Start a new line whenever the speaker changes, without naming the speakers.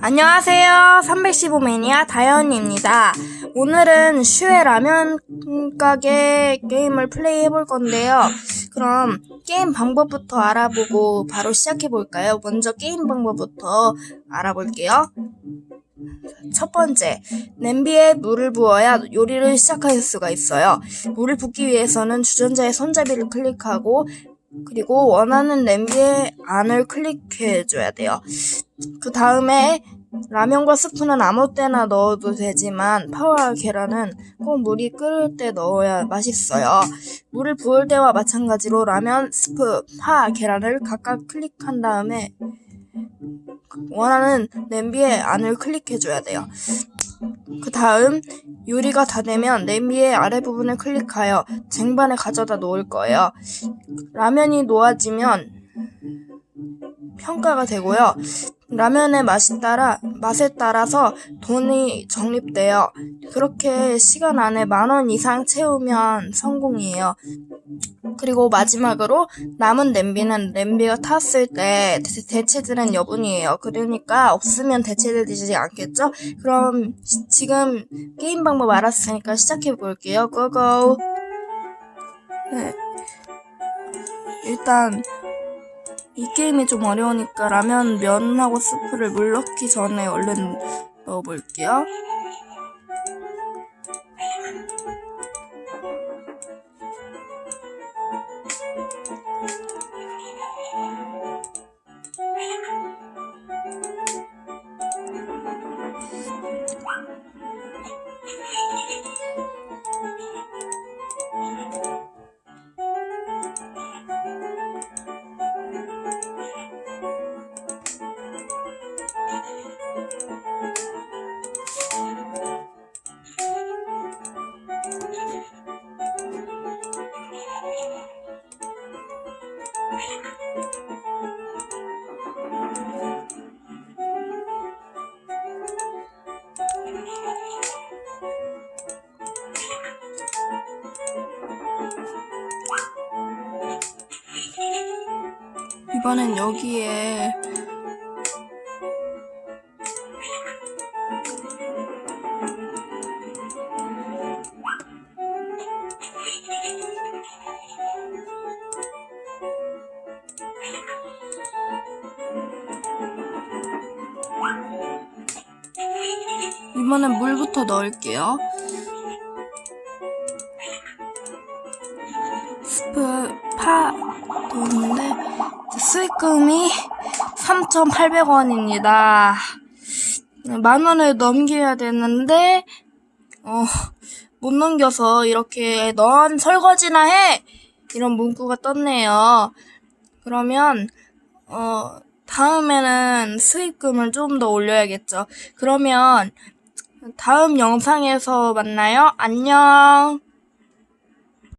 안녕하세요. 315 매니아 다현입니다. 오늘은 슈의 라면 가게 게임을 플레이 해볼 건데요. 그럼 게임 방법부터 알아보고 바로 시작해 볼까요? 먼저 게임 방법부터 알아볼게요. 첫 번째, 냄비에 물을 부어야 요리를 시작할 수가 있어요. 물을 붓기 위해서는 주전자의 손잡이를 클릭하고 그리고 원하는 냄비의 안을 클릭해 줘야 돼요. 그 다음에 라면과 스프는 아무 때나 넣어도 되지만 파와 계란은 꼭 물이 끓을 때 넣어야 맛있어요. 물을 부을 때와 마찬가지로 라면, 스프, 파, 계란을 각각 클릭한 다음에 원하는 냄비의 안을 클릭해줘야 돼요. 그 다음 요리가 다 되면 냄비의 아래 부분을 클릭하여 쟁반에 가져다 놓을 거예요. 라면이 놓아지면 평가가 되고요. 라면의 맛이 따라 맛에 따라서 돈이 적립돼요. 그렇게 시간 안에 만 원 이상 채우면 성공이에요. 그리고 마지막으로 남은 냄비는 냄비가 탔을 때 대- 대체되는 여분이에요. 그러니까 없으면 대체되지 않겠죠? 그럼 시- 지금 게임 방법 알았으니까 시작해 볼게요. 고고. 네. 일단 이 게임이 좀 어려우니까 라면 면하고 스프를 물 넣기 전에 얼른 넣어볼게요. 이번엔 여기에 이번엔 물부터 넣을게요. 수익금이 3,800원입니다. 만 원을 넘겨야 되는데 어, 못 넘겨서 이렇게 넌 설거지나 해 이런 문구가 떴네요. 그러면 어 다음에는 수익금을 좀 더 올려야겠죠. 그러면 다음 영상에서 만나요. 안녕.